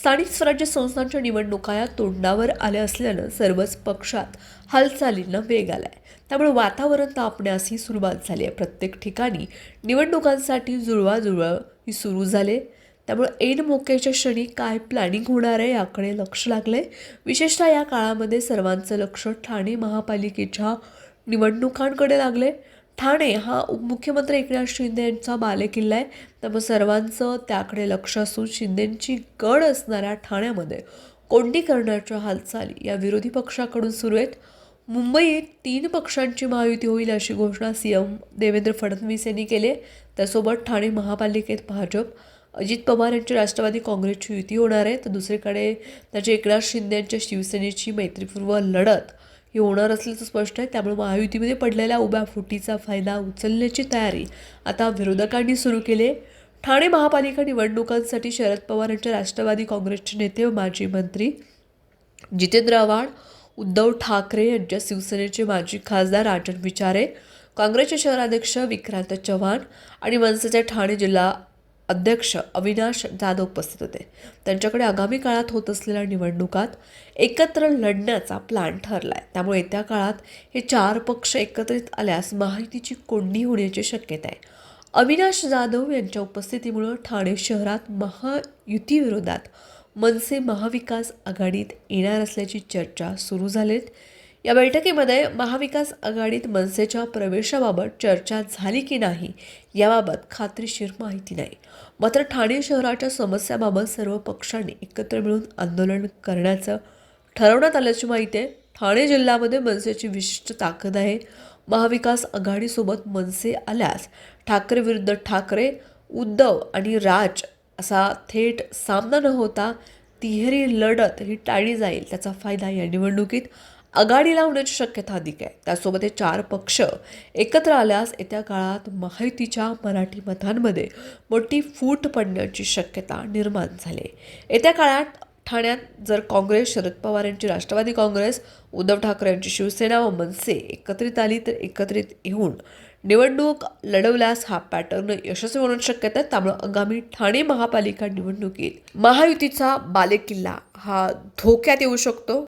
स्थानिक स्वराज्य संस्थांच्या निवडणुका या तोंडावर आल्या असल्यानं सर्वच पक्षात हालचालींना वेग आलाय. त्यामुळे वातावरण तापण्यासही सुरुवात झाली आहे. प्रत्येक ठिकाणी निवडणुकांसाठी जुळवाजुळव ही सुरू झाले. त्यामुळे ऐन मोक्याच्या क्षणी काय प्लॅनिंग होणार आहे याकडे लक्ष लागलंय. विशेषतः या काळामध्ये सर्वांचं लक्ष ठाणे महापालिकेच्या निवडणुकांकडे लागले ठाणे हा मुख्यमंत्री एकनाथ शिंदे यांचा बालेकिल्ला आहे. त्यामुळे सर्वांचं त्याकडे लक्ष असून शिंदेंची गड असणाऱ्या ठाण्यामध्ये कोंडी करण्याच्या हालचाली या विरोधी पक्षाकडून सुरू आहेत. मुंबईत तीन पक्षांची महायुती होईल अशी घोषणा सी एम देवेंद्र फडणवीस यांनी केली आहे. त्यासोबत ठाणे महापालिकेत भाजप अजित पवार यांची राष्ट्रवादी काँग्रेसची युती होणार आहे. तर दुसरीकडे त्याचे एकनाथ शिंदे यांच्या शिवसेनेची मैत्रीपूर्व लढत हे होणार असल्याचं स्पष्ट आहे. त्यामुळे महायुतीमध्ये पडलेल्या उभ्या फुटीचा फायदा उचलण्याची तयारी आता विरोधकांनी सुरू केली आहे. ठाणे महापालिका निवडणुकांसाठी शरद पवार यांच्या राष्ट्रवादी काँग्रेसचे नेते व माजी मंत्री जितेंद्र आव्हाड उद्धव ठाकरे यांच्या शिवसेनेचे माजी खासदार राजन विचारे काँग्रेसचे शहराध्यक्ष विक्रांत चव्हाण आणि मनसेचे ठाणे जिल्हा अध्यक्ष अविनाश जाधव उपस्थित होते. त्यांच्याकडे आगामी काळात होत असलेल्या निवडणुकात एकत्र लढण्याचा प्लॅन ठरला आहे त्यामुळे येत्या काळात हे चार पक्ष एकत्रित आल्यास माहितीची कोंडी होण्याची शक्यता आहे. अविनाश जाधव यांच्या उपस्थितीमुळं ठाणे शहरात महायुतीविरोधात मनसे महाविकास आघाडीत येणार असल्याची चर्चा सुरू झालीत. या बैठकीमध्ये महाविकास आघाडीत मनसेच्या प्रवेशाबाबत चर्चा झाली की नाही याबाबत खात्रीशीर माहिती नाही. मात्र ठाणे शहराच्या समस्याबाबत सर्व पक्षांनी एकत्र मिळून आंदोलन करण्याचं ठरवण्यात आल्याची माहिती आहे. ठाणे जिल्ह्यामध्ये मनसेची विशिष्ट ताकद आहे. महाविकास आघाडीसोबत मनसे आल्यास ठाकरे विरुद्ध ठाकरे उद्धव आणि राज असा थेट सामना न होता तिहेरी लढत ही टाळली जाईल त्याचा फायदा या निवडणुकीत आघाडी लावण्याची शक्यता अधिक आहे. त्यासोबत हे चार पक्ष एकत्र आल्यास येत्या काळात महायुतीच्या मराठी मतांमध्ये मोठी फूट पडण्याची शक्यता निर्माण झाली. येत्या काळात ठाण्यात जर काँग्रेस शरद पवार यांची राष्ट्रवादी काँग्रेस उद्धव ठाकरे यांची शिवसेना व मनसे एकत्रित आली तर एकत्रित येऊन निवडणूक लढवल्यास हा पॅटर्न यशस्वी होण्याची शक्यता आहे. त्यामुळे आगामी ठाणे महापालिका निवडणुकीत महायुतीचा बालेकिल्ला हा धोक्यात येऊ शकतो.